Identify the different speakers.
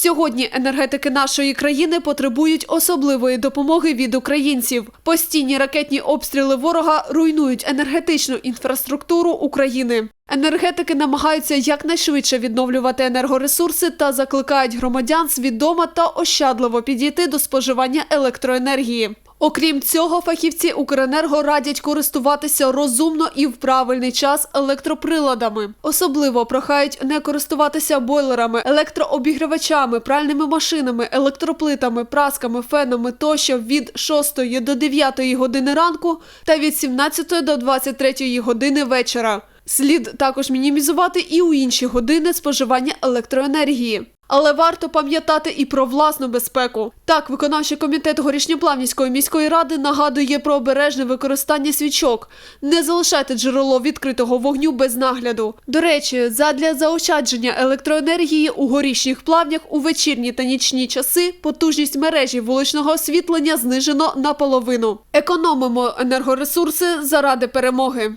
Speaker 1: Сьогодні енергетики нашої країни потребують особливої допомоги від українців. Постійні ракетні обстріли ворога руйнують енергетичну інфраструктуру України. Енергетики намагаються якнайшвидше відновлювати енергоресурси та закликають громадян свідомо та ощадливо підійти до споживання електроенергії. Окрім цього, фахівці Укренерго радять користуватися розумно і в правильний час електроприладами. Особливо прохають не користуватися бойлерами, електрообігрівачами, пральними машинами, електроплитами, прасками, фенами тощо від 6 до 9 години ранку та від 17 до 23 години вечора. Слід також мінімізувати і у інші години споживання електроенергії. Але варто пам'ятати і про власну безпеку. Так, виконавчий комітет Горішньоплавнівської міської ради нагадує про обережне використання свічок. Не залишайте джерело відкритого вогню без нагляду. До речі, задля заощадження електроенергії у горішніх плавнях у вечірні та нічні часи потужність мережі вуличного освітлення знижено наполовину. Економимо енергоресурси заради перемоги.